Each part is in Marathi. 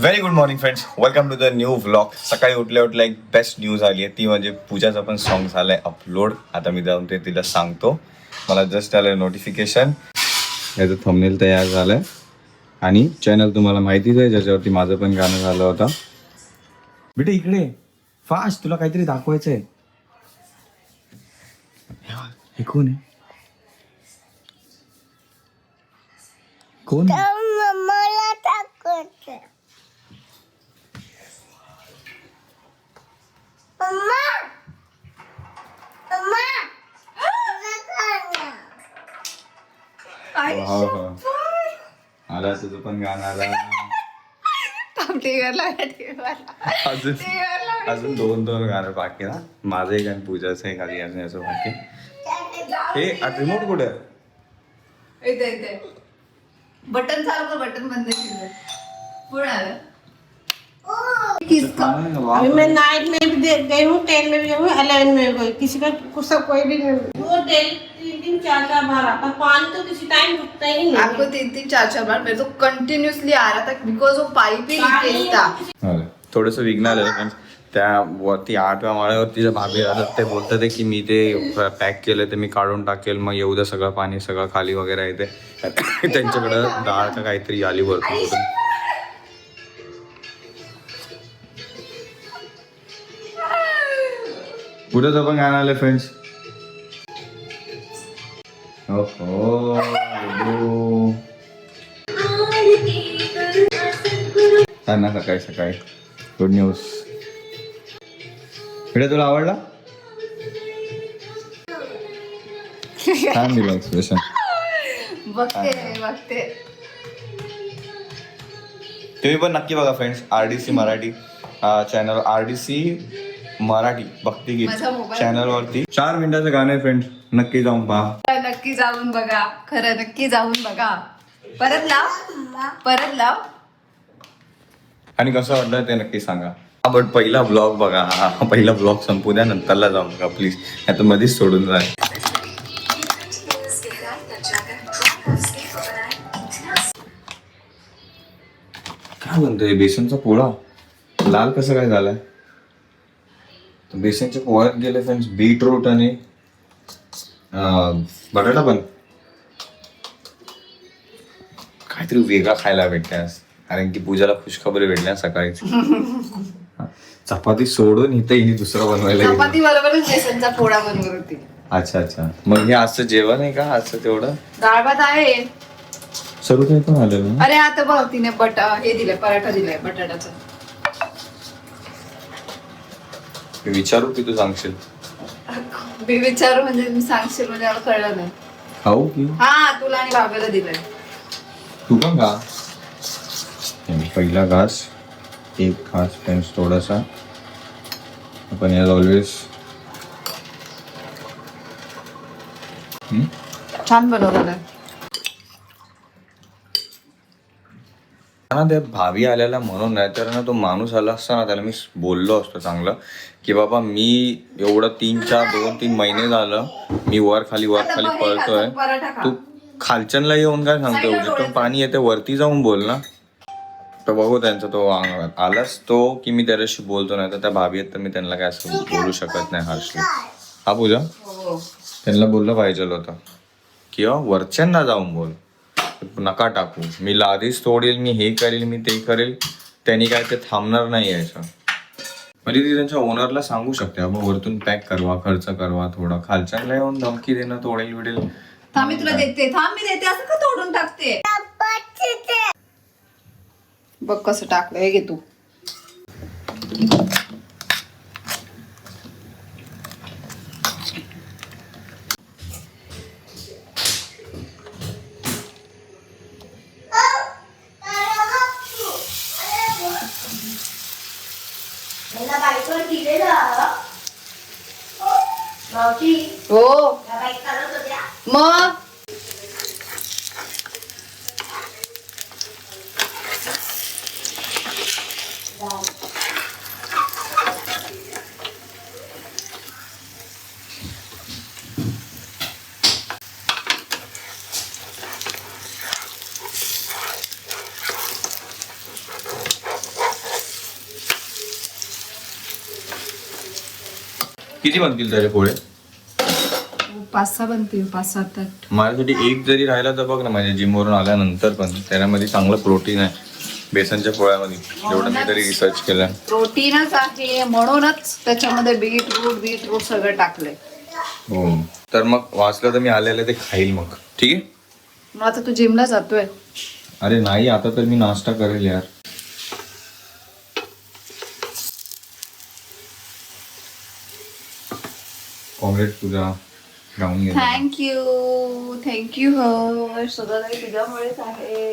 Very good morning friends welcome to the new vlog सकाळी उठल्या उठल्या एक बेस्ट न्यूज आली आहे. ती म्हणजे पूजाचं पण सॉन्ग झालं आहे अपलोड आता मी जाऊन ते तिला सांगतो. मला जस्ट आलं नोटिफिकेशन याचं थंबनेल तयार झालं आहे आणि चॅनल तुम्हाला माहितीच आहे ज्याच्यावरती माझं पण गाणं झालं होतं. बेटे इकडे फास्ट तुला काहीतरी दाखवायचं आहे. हे कोण आहे? कोण? मला टाकायचं मम्मा मम्मा तुझं गाणं. हो हो. आला तुझं पण गाणं आला. अजून अजून दोन दोन गाणं बाकी ना. माझं एक आणि पूजाचं एक आधी अजून याचं बाकी. हे रिमोट कुठे? बटन चालू बटन बंद पुढे आलं. अभी मैं नाइट में भी गई हूँ टेन में भी गई हूँ अलेवन में भी गई। किसी का कुछ सब कोई भी नहीं। वो डेली तीन दिन चार चार बार आता पानी तो किसी टाइम रुकता ही नहीं। आपको तीन तीन चार चार बार मेरे तो कंटिन्यूसली आ रहा था बिकॉज वो पाइप ही लीकेज था। थोडंसं विघ्न आलं त्या वरती आठव्या माळ्यावरती जे भाभी राहतात ते बोलतात की मी ते पॅक केलं ते मी काढून टाकेल मग येऊ द्या सगळं पाणी सगळं खाली वगैरे येते त्यांच्याकडं डाळ का काहीतरी आली वरतून कुठून. पुढे पण गाणं आलं फ्रेंड्स ना सकाळी सकाळी. गुड न्यूज इकडे तुला आवडला? छान दिलं एक्सप्रेशन बघते बघते. तुम्ही पण नक्की बघा friends R D C Marathi channel R D C Marathi भक्तिगीत माझा चॅनल वरती चार मिनिटाचं गाणं आहे फ्रेंड्स नक्की जाऊन पहा. नक्की जाऊन बघा. खरं नक्की जाऊन बघा. परत लाव. परत लाव. आणि कसं वाटलं ते नक्की सांगा. हा बट पहिला ब्लॉग बघा. हा पहिला ब्लॉग संपू द्या नंतरला जाऊ नका प्लीज आता मध्येच सोडून जा. काय म्हणतोय बेसनचा पोळा? लाल कसं काय झालाय? तर बेसनच्या पोळ्यात गेले फ्रेंड्स बीटरूट आणि बटाटा पण. काहीतरी वेगळा खायला आज कारण की पूजाला खुशखबरी भेटल्या सकाळीच. चपाती सोडून इथं हिने दुसरं बनवायला गेली. चपाती बरोबरच बेसनचा पोळा बनवत होती. अच्छा अच्छा. मग हे आजचं जेवण आहे का? आजचं तेवढं? डाळ भात आहे. सर्व काही पण आलं ना? अरे आता बघ तिने बट हे दिलंय पराठा दिलाय बटाट्याचा. मी विचारू की तू सांगशील? मी विचारू म्हणजे मी सांगशील म्हणजे मला कळलं नाही. खाऊ की? हा तुला आणि बाबाला दिलंय. तू पण खा. पहिला घास एक घास फ्रेंड्स थोडासा. आपण याज ऑलवेज छान बनवलेलं आहे. ना ते भावी आलेला म्हणून नाही तर ना तो माणूस आला असता ना त्याला मी बोललो असतो चांगलं की बाबा मी एवढं तीन चार दोन तीन महिने झालं मी वर खाली वर खाली पळतोय. तू खालच्यांना येऊन काय सांगतो जिथून पाणी येते वरती जाऊन बोल ना. तर बघू त्यांचा तो आलाच तो की मी त्याच्याशी बोलतो नाही तर त्या भाभी आहेत तर मी त्यांना काय असं बोलू शकत नाही हार्शली हा पूजा? हो त्यांना बोललं पाहिजे होतं. किंवा वरच्यांना जाऊन बोल. नका टाकू. मी लादीच तोडील मी हे करेल मी ते करेल. त्यांनी काय ते थांबणार नाही यायचं म्हणजे ती त्यांच्या ओनरला सांगू शकते बाबा वरतून पॅक करवा खर्च करवा थोडा. खालच्यांना येऊन धमकी देणं तोडेल बिडेल. थांब मी तुला देते थांब मी देते. असं का तोडून टाकते? बघ कसं टाकलं हे घे तू. मला बाईकवर दिलेलं मावशी हो या बाईक चालवत होत्या मग किती बनतील त्याचे पोळे? पाच सहा बनतील पाच सात आठ. माझ्यासाठी एक जरी राहिला तर बघ ना म्हणजे जिमवरून आल्यानंतर पण त्याच्यामध्ये चांगलं प्रोटीन आहे बेसनच्या पोळ्यामध्ये. जेवढं मी तरी रिसर्च केलं प्रोटीनच आहे म्हणूनच त्याच्यामध्ये बीटरूट बीटरूट सगळं टाकलंय. हो. तर मग वाचलं तर मी आलेलं ते खाईल मग. ठीक आहे? मग आता तू जिमला जातोय. अरे नाही आता तर मी नाश्ता करेल यार. काँग्रेस तुझा गाऊन घे थँक्यू थँक्यू हो सगळं काही तुझ्यामुळेच आहे.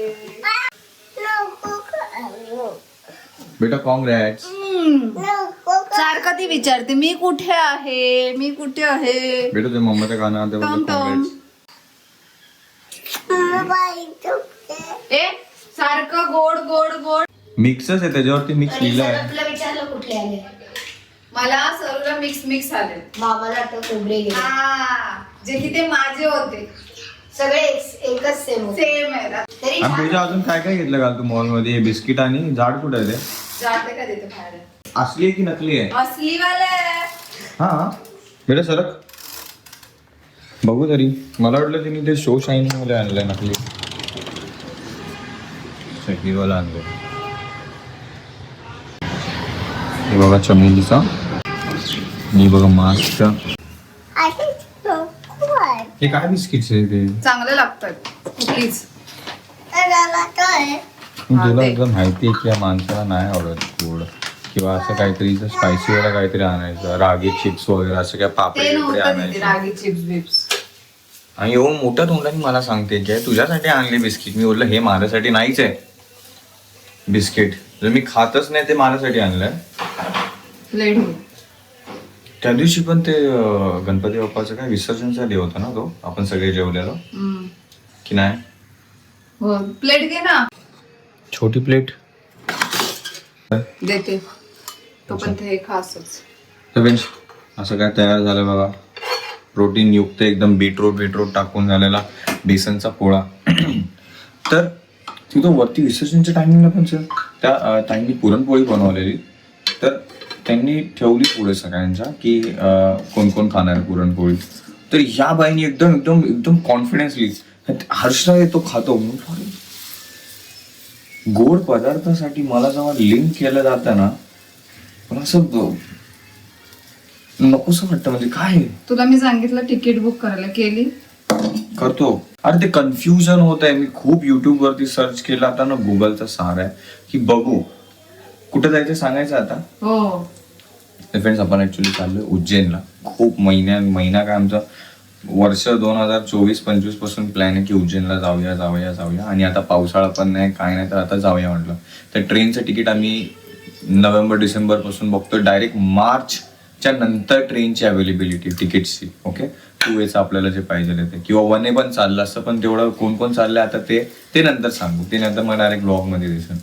बेटा काँग्रेस नको सारखं ती विचारते? मी कुठे आहे? मी कुठे आहे? बेटा तुझ्या मम्माचं गाणं आता टम टम. ए सारखं गोड गोड गोड. मिक्सच आहे त्याच्यावरती मिक्स लिहिलं आहे तुला विचारलं कुठले आले मला सर्व मिक्स मिक्स आले. मामाला आता गेले. हा, जे की ते माझे होते. सगळे एक- एकच सेम होते. सेम आहे तरी आणि तुझ्या अजून काय काय घेतलं का तू मॉलमध्ये? बिस्किट आणि झाड कुठे आहे ते? जाते का तिथे बाहेर? असली आहे की नकली आहे? असली वाले हा. बेटा सरक. बघू तरी. मला वाटलं तिने ते शो शाईनिंगमध्ये आणलंय नकली. आणलंय. हे बघा चमेलीचा. मी बघा आहे. हे काय बिस्किट्स आहे ते चांगले लागतात. कुकीज हा, तुला. एकदम माहिती आहे की या माणसाला नाही आवडत गोड किंवा असं काहीतरी स्पायसी वाला काहीतरी आणायचं रागी चिप्स वगैरे असं काय पापडी ते बिपडी नव्हतं तिथे आणायचं. रागी चिप्स बिप्स आणि येऊन मोठ्या तोंडाने मला सांगते की तुझ्यासाठी आणले बिस्किट मी बोललं हे माझ्यासाठी नाहीच आहे. बिस्किट जर मी खातच नाही ते माझ्यासाठी आणलंय. लेट होईल त्या दिवशी पण ते अं, गणपती बाप्पाचं काय विसर्जनचा डे होता ना तो? आपण सगळे जेवलेलो. हम्म. की नाही? हो प्लेट घे ना. छोटी प्लेट. देते. तो पण ते खासच. तर बेंच असं काय तयार झालं बघा. प्रोटीन युक्त एकदम बीटरूट बीटरूट टाकून झालेला बेसनचा पोळा. तर तिथं वरती विसर्जनच्या टायमिंगला पण सर त्या ताईंनी पुरणपोळी बनवलेली. तर त्यांनी ठेवली पुढे सगळ्यांच्या की कोण कोण खाणार पुरणपोळी. तर ह्या बाईनी एकदम एकदम एकदम कॉन्फिडेन्सली हर्षला येतो खातो. म्हणून गोड पदार्थासाठी मला जेव्हा लिंक केलं जातं ना पण असं नकोसं वाटतं. म्हणजे काय? तुला मी सांगितलं तिकीट बुक करायला. केली? करतो. अरे ते कन्फ्युजन होत आहे मी खूप युट्यूब वरती सर्च केलं. आता ना गुगलचा सहारा आहे की बघू. कुठे जायचं सांगायचं आता? हो. फ्रेंड्स आपण ऍक्च्युली चाललोय उज्जैनला. खूप महिन्या महिना काय आमचा? वर्ष दोन हजार चोवीस पंचवीसपासून प्लॅन आहे की उज्जैनला जाऊया जाऊया जाऊया. आणि आता पावसाळा पण नाही काय नाही तर आता जाऊया म्हटलं. तर ट्रेनचं तिकीट आम्ही नोव्हेंबर डिसेंबरपासून बघतो डायरेक्ट मार्चच्या नंतर ट्रेनची अवेलेबिलिटी तिकीटची ओके टू वेचं आपल्याला जे पाहिजे ते. किंवा वन ए पण चाललं असतं पण तेवढं कोण कोण चाललंय आता ते ते नंतर सांगू. ते नंतर मला डायरेक्ट ब्लॉगमध्ये दिसेल.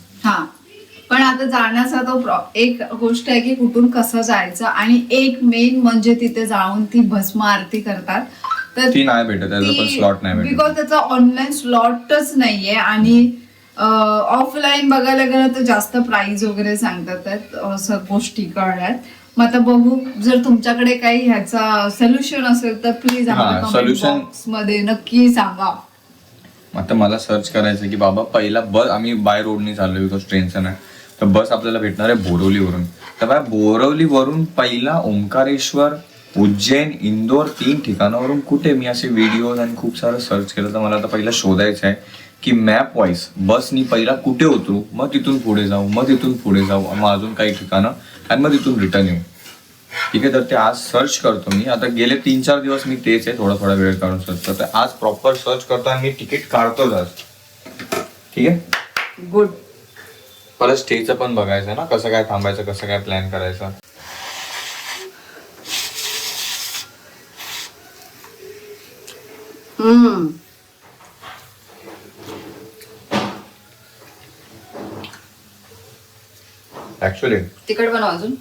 पण आता जाण्याचा तो प्रॉ- एक गोष्ट आहे की कुठून कसं जायचं आणि एक मेन म्हणजे तिथे जाऊन ती भस्म आरती करतात. तर ती नाही भेटत स्लॉट नाही बिकॉज त्याचा ऑनलाईन स्लॉटच नाहीये आणि ऑफलाईन बघायला गेलं तर जास्त प्राइस वगैरे सांगतात असं गोष्टी कळल्यात. मग आता बघू जर तुमच्याकडे काही ह्याचा सोल्युशन असेल तर प्लीज बॉक्समध्ये नक्की सांगा. आता मला सर्च करायचं की बाबा पहिला बस आम्ही बाय रोडनी चाललो बिकॉज ट्रेनचं नाही. तर बस आपल्याला भेटणार आहे बोरवलीवरून तर बाय बोरवलीवरून पहिला ओंकारेश्वर उज्जैन इंदोर तीन ठिकाणावरून कुठे? मी असे व्हिडिओज आणि खूप सारं सर्च केलं तर मला आता पहिला शोधायचं आहे की मॅप वाईज बसनी पहिला कुठे होतो मग तिथून पुढे जाऊ मग तिथून पुढे जाऊ मग अजून काही ठिकाणं आणि मग तिथून रिटर्न येऊ. ठीक आहे तर ते आज सर्च करतो मी. आता गेले तीन चार दिवस मी तेच आहे थोडा थोडा वेळ काढून सर्च करतो आज प्रॉपर सर्च करतो आणि मी तिकीट काढतोच आज. ठीक आहे? गुड परत स्टेचं पण बघायचं ना कसं काय थांबायचं कसं काय प्लॅन करायचं. हम्म. ऍक्च्युली तिकट बनव अजून.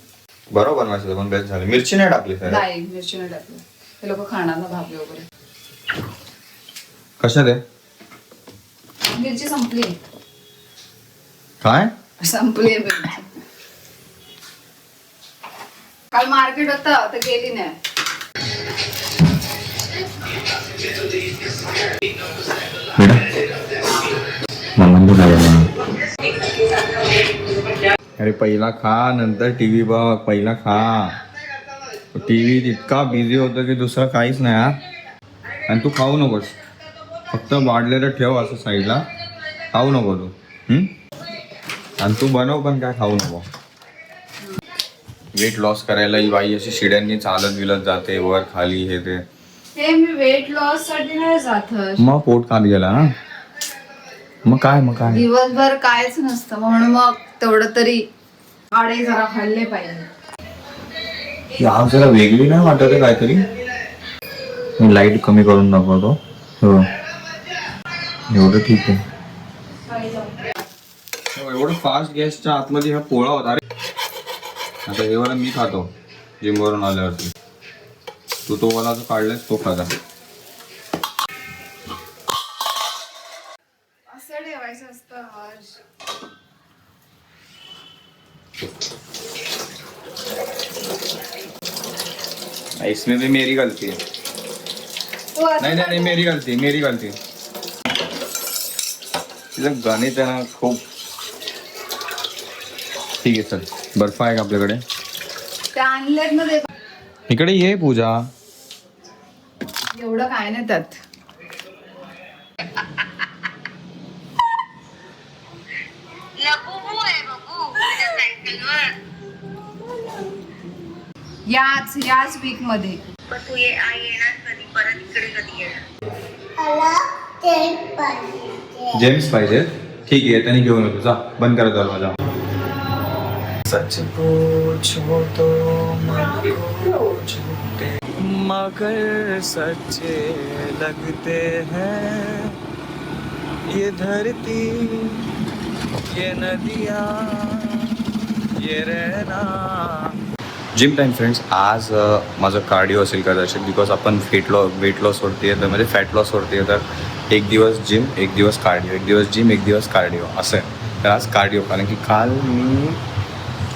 बरोबर बनवायचं पण बेस्ट झालं. मिरची नाही टाकली सर नाही मिरची नाही टाकली. हे लोक खाणार ना भाजी वगैरे. कशात आहे मिरची संपली. काय? संपली आहे मिरची काल मार्केट होतं तर गेली नाही. अरे पहिला खा नंतर टीव्ही बघ पहिला खा. टीव्ही इतका बिझी होतो की दुसरं काहीच नाही हा. आणि तू खाऊ नकोस. फक्त वाढलेलं ठेव असं साईडला खाऊ नको तू. हम्म? आणि तू बनव पण काय खाऊ नको. वेट लॉस करायला ही बाई अशी शिड्यांनी चालत विलत जाते वर खाली हे ते. हे मी वेट लॉससाठी नाही जात. मग पोट खात गेला ना? मग काय मग काय? दिवसभर कायच नसतं म्हणून मग तेवढं तरी आडे जरा खाल्ले पाहिजे. जरा वेगळी नाही वाटत आहे काहीतरी. लाइट कमी करून दाखवतो. हो. एवढं ठीक आहे. हो, एवढं फास्ट गॅसच्या आतमध्ये हा पोळा होता. अरे. आता हे वाला मी खातो. जिम वरून आल्यावरती. तू तो वाला जो काढलास तो खाता असं ठेवायचं असतं हर्ष. इसमें भी मेरी गलती है. नाही नाही नाही मेरी गलती मेरी गलती गणित आहे ना खूप ठीक आहे चल. बर्फ आहे का आपल्याकडे? ते आणलेत ना ते. इकडे ये पूजा. एवढं काय नाही त्यात. याच याच वीकमध्ये ते जेम्स पाहिजे. ठीक आहे त्यांनी घेऊन येतो. जा बंद करा दरवाजा. सच पूछो तो मगर सच्चे लगते हैं। ये धरती ये नदियाँ ये रहना। जिम टाईम फ्रेंड्स आज माझं कार्डिओ असेल कदाचित बिकॉज आपण फेट लॉस वेट लॉस वरती आहे तर म्हणजे फॅट लॉस वरती आहे तर एक दिवस जिम एक दिवस कार्डिओ एक दिवस जिम एक दिवस कार्डिओ असं आहे. तर आज कार्डिओ कारण की काल मी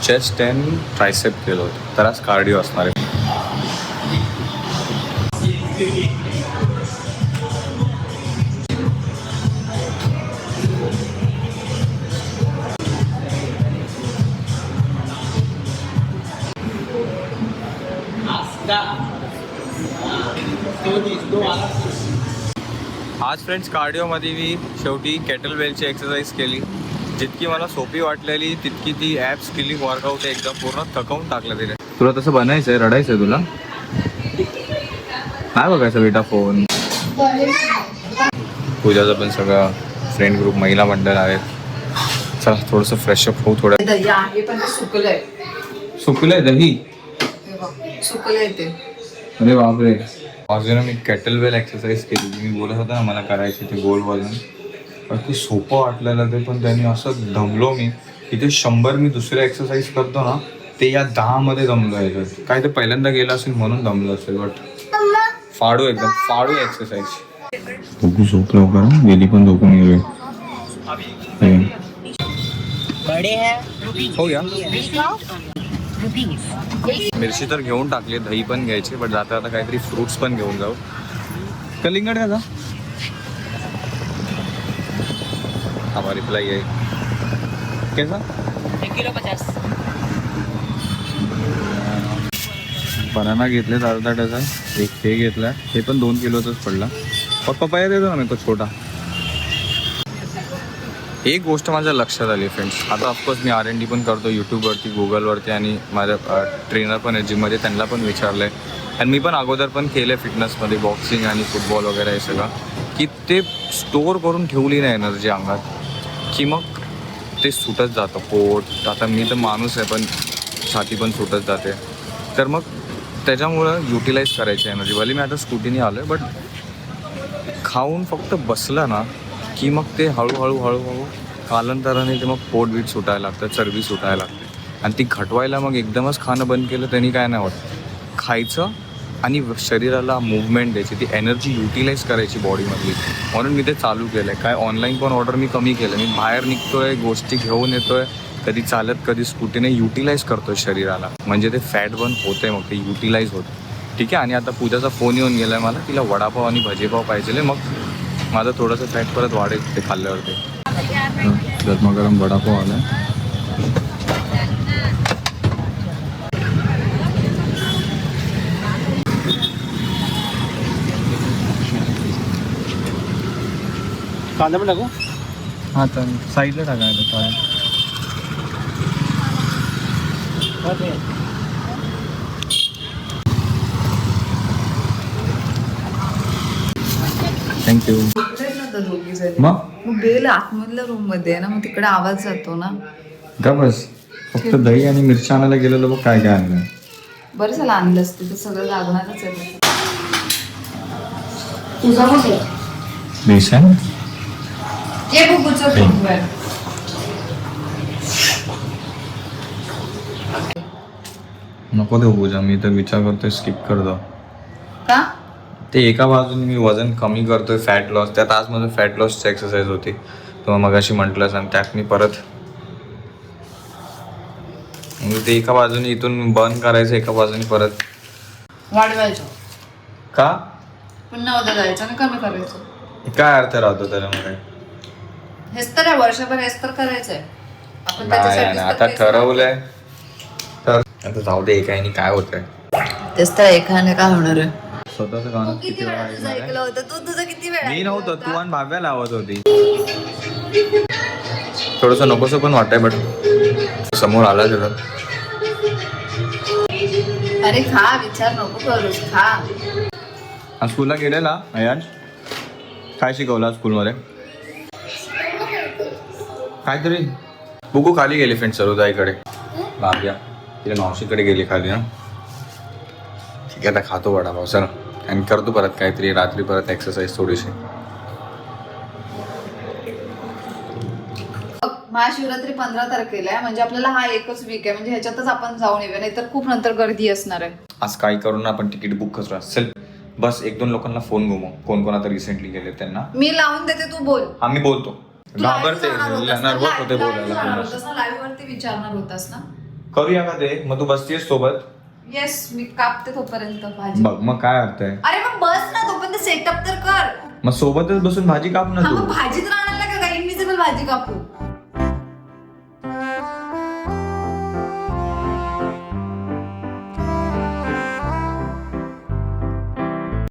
चेस्ट अँड ट्रायसेप केलं होतं. तर आज कार्डिओ असणार आहे. आज फ्रेंड्स कार्डिओमध्ये मी शेवटी केटल वेलची एक्सरसाइज केली. जितकी मला सोपी वाटलेली तितकी ती ॲप्स केली वर्कआउट एकदम पूर्ण थकवून टाकलं तिने. तुला तसं बनायचं आहे रडायचं आहे तुला? काय बघायचं बेटा फोन पूजाचं पण सगळं फ्रेंड ग्रुप महिला मंडळ आहेत. चला थोडंसं फ्रेशअप होऊ थोडं. दही आहे पण ते सुकलंय. सुकलंय दही? हे बघ, सुकलंय ते. अरे बापरे. अजून मी केटल वेल एक्सरसाइज केली. मी बोलत होता ना मला करायची ते गोल वजन ते सोपं वाटलेलं ते पण त्यांनी असं दमलो मी इथे शंभर मी दुसरे एक्सरसाइज करतो ना ते या दहा मध्ये जमलो याच्यात काय ते पहिल्यांदा गेलं असेल म्हणून जमलं असेल बट फाडू एकदम फाडू एक्सरसाइज बघू झोप लवकर गेली पण झोपून गेली हो. या. मिरची तर घेऊन टाकली दही पण घ्यायची बट जाता आता काहीतरी फ्रुट्स पण घेऊन जाऊ. कलिंगड का हमारा रिप्लाई है। कैसा? बनाना घेतले अर्धा डझन एक हे घेतला. हे पण दोन किलोचाच पडला. पण पपाया देतो ना मी तो छोटा. एक गोष्ट माझ्या लक्षात आली फ्रेंड्स आता ऑफकोर्स मी आर एन डी पण करतो यूट्यूबवरती गुगलवरती आणि माझ्या ट्रेनर पण आहे जिममध्ये त्यांना पण विचारलं आहे आणि मी पण अगोदर पण केलं आहे फिटनेसमध्ये बॉक्सिंग आणि फुटबॉल वगैरे हे सगळं. की ते स्टोअर करून ठेवली नाही एनर्जी अंगात. की मग ते सुटत जातं पोट आता मी तर माणूस आहे पण छाती पण सुटत जाते. तर मग त्याच्यामुळं युटिलाइज करायची एनर्जी भले मी आता स्कूटीने आलो आहे बट खाऊन फक्त बसला ना की मग ते हळूहळू हळूहळू कालांतराने ते मग पोट बीट सुटायला लागतं चरबी सुटायला लागते. आणि ती घटवायला मग एकदमच खाणं बंद केलं त्यांनी काय नाही होत. खायचं आणि शरीराला मुवमेंट द्यायची ती एनर्जी युटिलाइज करायची बॉडीमधली म्हणून मी ते चालू केलं आहे काय ऑनलाईन पण ऑर्डर मी कमी केलं मी बाहेर निघतोय गोष्टी घेऊन येतोय. कधी चालत कधी स्कूटीने युटिलाइज करतो शरीराला. म्हणजे ते फॅट बर्न होते मग ते युटिलाइज होतं ठीक आहे? आणि आता पूजाचा फोन येऊन गेलाय मला. तिला वडापाव आणि भजीपाव पाहिजे मग माझं थोडंसं फॅट परत वाढेल ते खाल्ल्यावरती. गरमागरम वडापाव आलाय. कांदा पण टाकू? हां तर साईडला टाकायचं काय थँक्यू मग? मग बेल आतमधल्या रूममध्ये आहे ना मग तिकडे आवाज जातो ना. का बस? फक्त दही आणि मिरची आणायला गेलेलो बघ काय काय आणलं बरं झालं आणलंस तिथं सगळं लागणारच आहे. तुझा बेसन बुकूचं खूप आहे नको देऊ पूजा मी तर विचार करतोय स्किप करतो का ते एका बाजूने मी वजन कमी करतोय फॅट लॉस त्यात आज माझं फॅट लॉसची एक्सरसाइज होती तुम्हाला मगाशी म्हटलंच आणि त्यात मी परत ते एका बाजूने इथून बर्न करायचं एका बाजूने परत वाढवायचं का पुन्हा उद्या जायचं आणि कमी करायचं काय अर्थ राहतो त्याला मग हेच तर आहे वर्षभर हेच तर करायचंय. आपण नाही त्याच्यासाठीच नाही, तर आता ठरवलंय. तर आता जाऊ दे एकाने काय होतंय. तेच तर एखाने काय होणार आहे? स्वतःच गाणं किती वेळा तुझं ऐकणार ऐकलं होतं? तू तुझं किती वेळ मी नव्हतं तू आणि भाव्या लावत होती. थोडस नकोस पण वाटतंय बट समोर आला जरा अरे खा विचार नको करूस खा. आज स्कूलला गेलेला अयान काय शिकवला स्कूलमध्ये? काहीतरी. बुकू खाली गेली फ्रेंड सरुदाईकडे भाव्या तिला मावशीकडे गेली खाली ना ठीक आहे आता खातो वडापाव सर आणि करतो परत काहीतरी रात्री परत एक्सरसाइज थोडीशी. महाशिवरात्री पंधरा तारखेला आहे म्हणजे आपल्याला हा एकच वीक आहे म्हणजे ह्याच्यातच आपण जाऊन येऊया नाहीतर खूप नंतर गर्दी असणार आहे. आज काय करून आपण तिकीट बुक करू चल बस एक दोन लोकांना फोन घुमव. कोण कोण आता रिसेंटली गेले त्यांना. मी लावून देते तू बोल. आम्ही बोलतो. घाबरते. नर्वस होते बोलायला. कोणाशी. लाईव्ह वरती विचारणार होतास ना? करूया का ते. मग तू बसतीयस सोबत? येस मी कापते तोपर्यंत भाजी. बघ मग काय अर्थ आहे? अरे मग बस ना तोपर्यंत सेटअप तर कर. मग सोबतच बसून भाजी काप ना तू? मग भाजी तर आणायला का? इनविजिबल भाजी कापू.